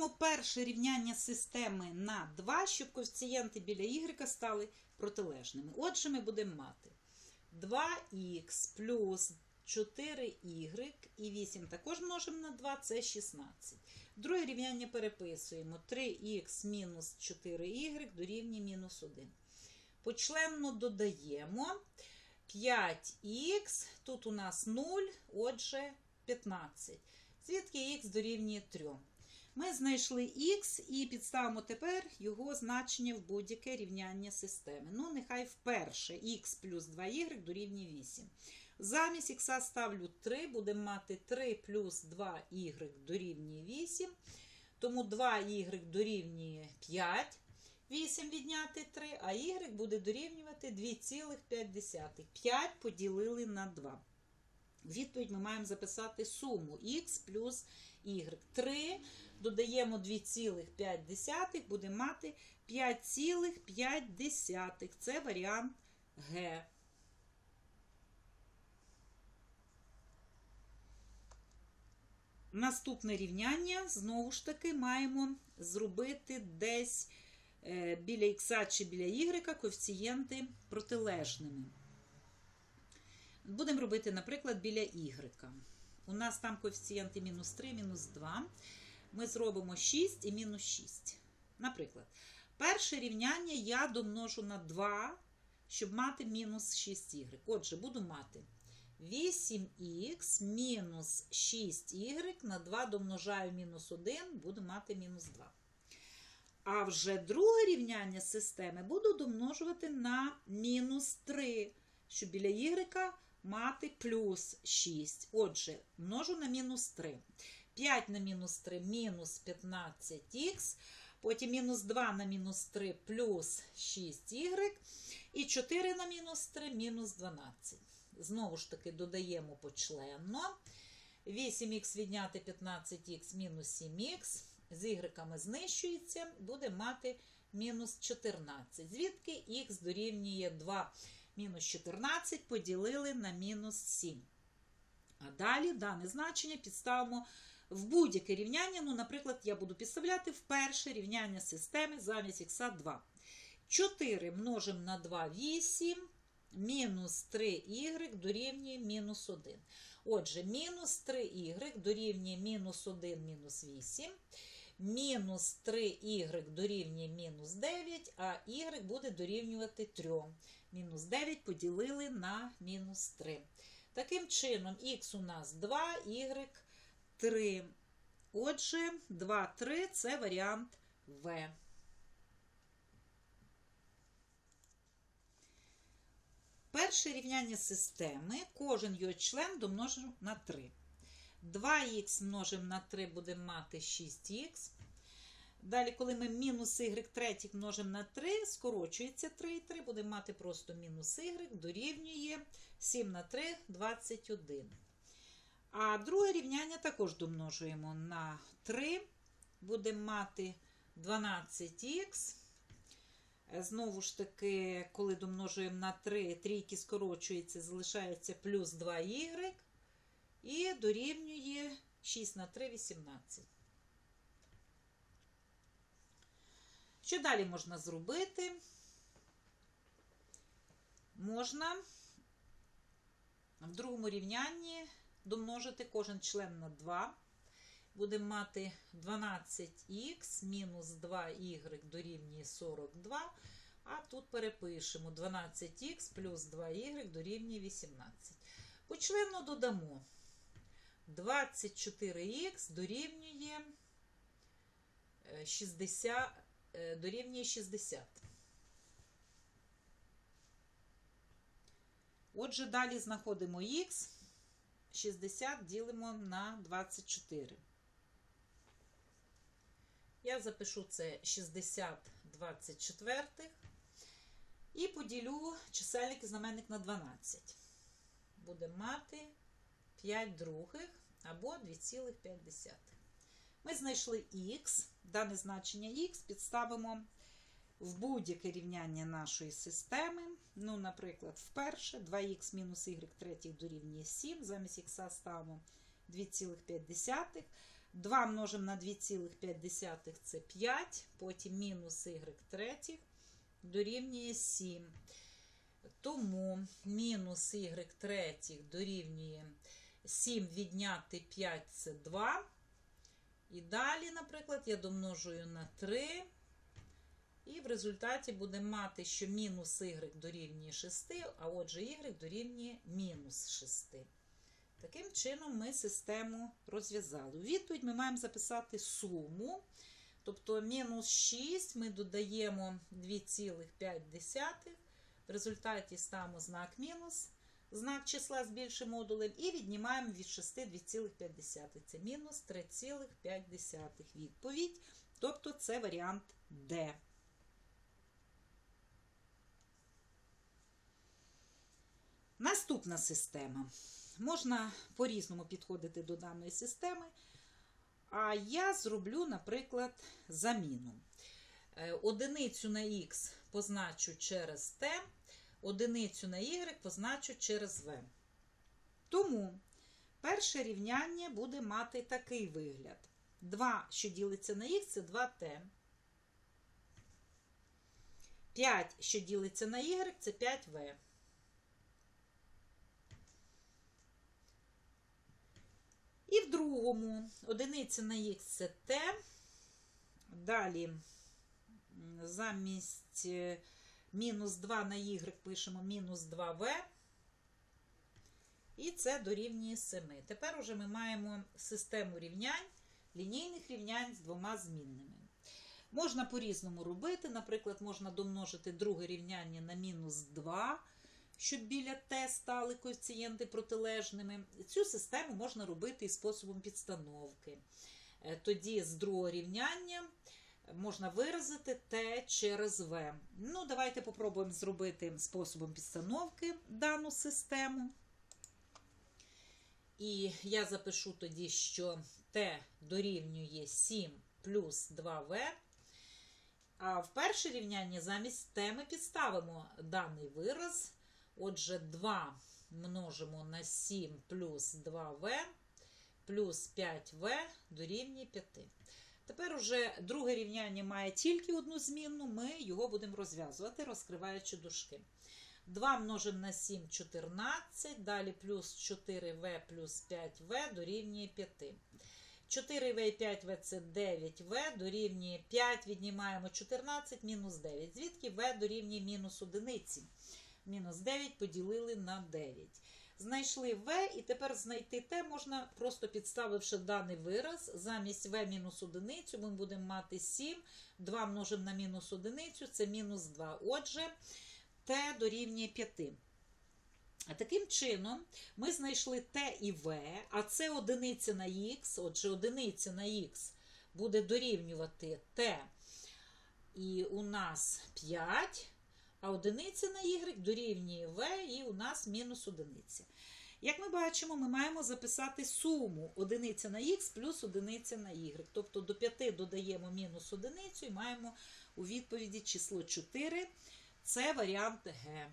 Множимо перше рівняння системи на 2, щоб коефіцієнти біля y стали протилежними. Отже, ми будемо мати 2х плюс 4y і 8 також множимо на 2, це 16. Друге рівняння переписуємо 3х мінус 4y дорівнює мінус 1. Почленно додаємо 5х, тут у нас 0, отже 15. Звідки х дорівнює 3. Ми знайшли х і підставимо тепер його значення в будь-яке рівняння системи. Ну, нехай вперше х плюс 2y дорівнює 8. Замість х ставлю 3, будемо мати 3 плюс 2y дорівнює 8. Тому 2y дорівнює 5. 8 відняти 3, а y буде дорівнювати 2,5. 5 поділили на 2. Відповідь ми маємо записати суму х плюс y. 3 додаємо 2,5, будемо мати 5,5. Це варіант Г. Наступне рівняння, знову ж таки, маємо зробити десь е, біля х чи біля y коефіцієнти протилежними. Будемо робити, наприклад, біля y. У нас там коефіцієнти мінус 3, мінус 2. Ми зробимо 6 і мінус 6. Наприклад, перше рівняння я домножу на 2, щоб мати мінус 6y. Отже, буду мати 8х мінус 6y на 2 домножаю мінус 1, буду мати мінус 2. А вже друге рівняння системи буду домножувати на мінус 3, щоб біля y мати плюс 6. Отже, множу на мінус 3. 5 на мінус 3 мінус 15х. Потім мінус 2 на мінус 3 плюс 6y. І 4 на мінус 3 мінус 12. Знову ж таки, додаємо почленно. 8х відняти 15х мінус 7х. З y знищується, буде мати мінус 14. Звідки х дорівнює 2 мінус 14 поділили на мінус 7. А далі дане значення підставимо в будь-яке рівняння. Ну, наприклад, я буду підставляти в перше рівняння системи замість х 2. 4 множимо на 2 8, мінус 3y дорівнює мінус 1. Отже, мінус 3y дорівнює мінус 1 мінус 8. Мінус 3y дорівнює мінус 9, а y буде дорівнювати 3. Мінус 9 поділили на мінус 3. Таким чином, х у нас 2, y 3. Отже, 2, 3 це варіант В. Перше рівняння системи, кожен його член домножив на 3. 2х множимо на 3 будемо мати 6х. Далі, коли ми мінус y третіх множимо на 3, скорочується 3 і 3, будемо мати просто мінус y, дорівнює 7 на 3 21. А друге рівняння також домножуємо на 3, будемо мати 12х. Знову ж таки, коли домножуємо на 3, трійки скорочується, залишається плюс 2y. І дорівнює 6 на 3 18. Що далі можна зробити? Можна в другому рівнянні домножити кожен член на 2. Будемо мати 12х мінус 2y дорівнює 42. А тут перепишемо 12х плюс 2y дорівнює 18. Почленно додамо 24х дорівнює 60, дорівнює 60. Отже, далі знаходимо х, 60 ділимо на 24. Я запишу це 60 24 і поділю чисельник і знаменник на 12. Будемо мати 5 других або 2,5. Ми знайшли х, дане значення х підставимо в будь-яке рівняння нашої системи. Ну, наприклад, вперше 2х мінус y третій дорівнює 7, замість х ставимо 2,5. 2 множимо на 2,5 це 5, потім мінус y третіх дорівнює 7. Тому мінус y третіх дорівнює 7 відняти 5 це 2. І далі, наприклад, я домножую на 3. І в результаті будемо мати, що мінус y дорівнює 6, а отже y дорівнює мінус 6. Таким чином ми систему розв'язали. У відповідь ми маємо записати суму. Тобто мінус 6 ми додаємо 2,5. В результаті ставимо знак мінус, знак числа з більшим модулем і віднімаємо від 6 2,5. Це мінус 3,5 відповідь. Тобто це варіант D. Наступна система. Можна по-різному підходити до даної системи. А я зроблю, наприклад, заміну. Е, Одиницю на х позначу через t, одиницю на y позначу через v. Тому перше рівняння буде мати такий вигляд. 2, що ділиться на х, це 2t. 5, що ділиться на y, це 5v. І в другому одиниця на х це t. Далі замість е, мінус 2 на y пишемо мінус 2v. І це дорівнює 7. Тепер уже ми маємо систему рівнянь, лінійних рівнянь з двома змінними. Можна по-різному робити. Наприклад, можна домножити друге рівняння на мінус 2, щоб біля t стали коефіцієнти протилежними. Цю систему можна робити і способом підстановки. Е, Тоді з другого рівняння можна виразити t через v. Ну, давайте попробуємо зробити способом підстановки дану систему. І я запишу тоді, що t дорівнює 7 плюс 2v. А в перше рівняння замість t ми підставимо даний вираз. Отже, 2 множимо на 7 плюс 2v плюс 5v дорівнює 5. Тепер уже друге рівняння має тільки одну змінну, ми його будемо розв'язувати, розкриваючи дужки. 2 множимо на 7 14, далі плюс 4v плюс 5v дорівнює 5. 4v і 5v це 9v, дорівнює 5, віднімаємо 14, мінус 9. Звідки v дорівнює мінус 1? Мінус 9 поділили на 9. Знайшли v, і тепер знайти t можна, просто підставивши даний вираз. Замість v мінус 1 ми будемо мати 7. 2 множимо на мінус 1, це мінус 2. Отже, t дорівнює 5. А Таким чином, ми знайшли t і v, а це одиниця на x, отже, одиниця на x буде дорівнювати t, і у нас 5, а одиниця на y дорівнює v, і у нас мінус одиниця. Як ми бачимо, ми маємо записати суму одиниця на х плюс одиниця на y. Тобто до 5 додаємо мінус одиницю і маємо у відповіді число 4. Це варіант Г.